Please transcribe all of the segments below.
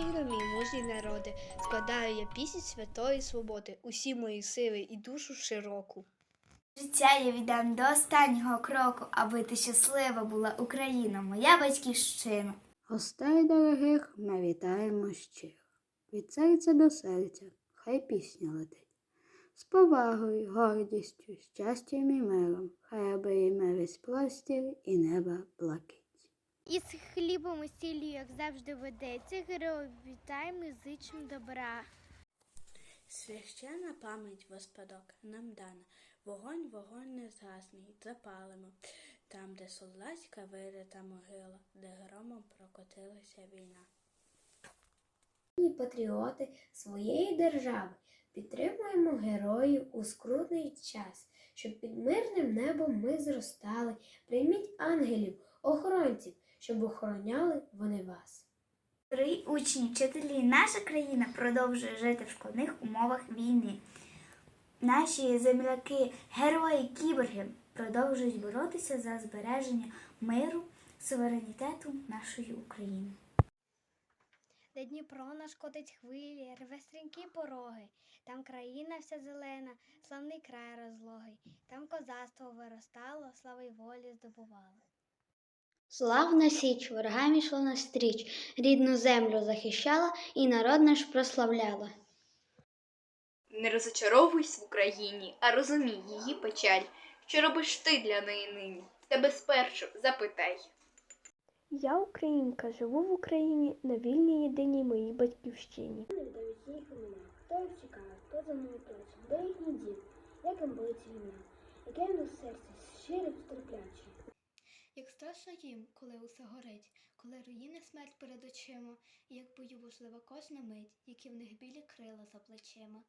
громі, мужні народи, складаю я пісню святої свободи, усі мої сили і душу широку. Життя я віддам до останнього кроку, аби ти щаслива була Україна, моя батьківщина. Гостей дорогих ми вітаємо щиро. Від серця до серця, хай пісня летить. З повагою, гордістю, щастям і миром, хай обереме весь простір і неба блакить. Із хлібом і сіллю, як завжди ведеться, героїв вітаємо і зичим добра. Священна пам'ять Господок нам дана, вогонь, вогонь не згасний, запалимо. Там, де солдатська вирита могила, де громом прокотилася війна. і патріоти своєї держави. Підтримуємо героїв у скрутний час, щоб під мирним небом ми зростали. Прийміть ангелів, охоронців, щоб охороняли вони вас. Дорогі учні, вчителі, наша країна продовжує жити в складних умовах війни. Наші земляки, герої кіборги продовжують боротися за збереження миру, суверенітету нашої України. Де Дніпро нашкодить хвилі, рве стрінкі пороги. Там країна вся зелена, славний край розлогий. Там козацтво виростало, слави волі здобувало. Славна січ ворогам ішла настріч, рідну землю захищала і народ наш прославляла. Не розочаровуйся в Україні, а розумій її печаль. Що робиш ти для неї нині? Тебе спершу запитай. Я українка, живу в Україні на вільній єдиній моїй батьківщині. Хто їх чекає, хто за ними плаче, де їхній дім, як їм болить війна, яке в них серце щире страшно їм, коли усе горить, коли руїни смерть перед очима, і як бою важлива кожна мить, які в них білі крила за плечима.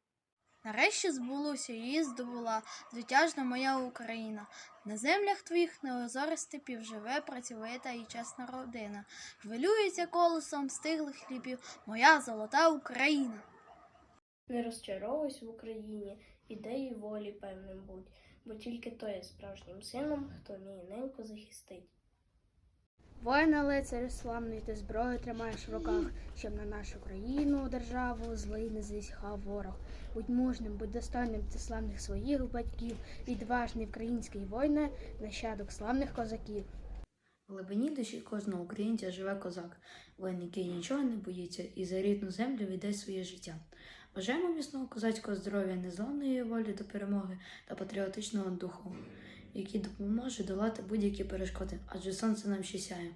Нарешті збулося її здобула звитяжна моя Україна. На землях твоїх неозорих степів живе працьовита і чесна родина. Хвилюється колосом стиглих хлібів моя золота Україна. Не розчаровуйся в Україні, ідеї волі певним будь, бо тільки то є справжнім сином, хто вміє неньку захистить. Воїна лицарю славний, ти зброю тримаєш в руках, щоб на нашу країну, державу злий не зісхав ворог. Будь мужним, будь достойним ти славних своїх батьків, відважний український воїне, нащадок славних козаків. В глибині душі кожного українця живе козак, воїн, який нічого не боїться і за рідну землю віддасть своє життя. Бажаємо міцного козацького здоров'я, незламної волі до перемоги та патріотичного духу, який допоможе долати будь-які перешкоди, адже сонце нам ще сяє.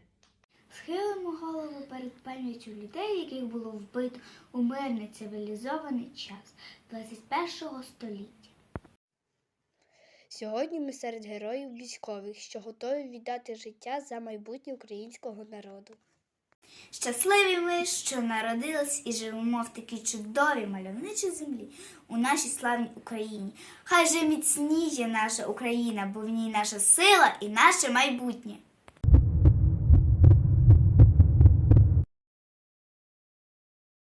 Схилимо голову перед пам'яттю людей, яких було вбито у мирний цивілізований час 21 століття. Сьогодні ми серед героїв військових, що готові віддати життя за майбутнє українського народу. Щасливі ми, що народились і живемо в такій чудовій мальовничій землі у нашій славній Україні. Хай же міцніє наша Україна, бо в ній наша сила і наше майбутнє.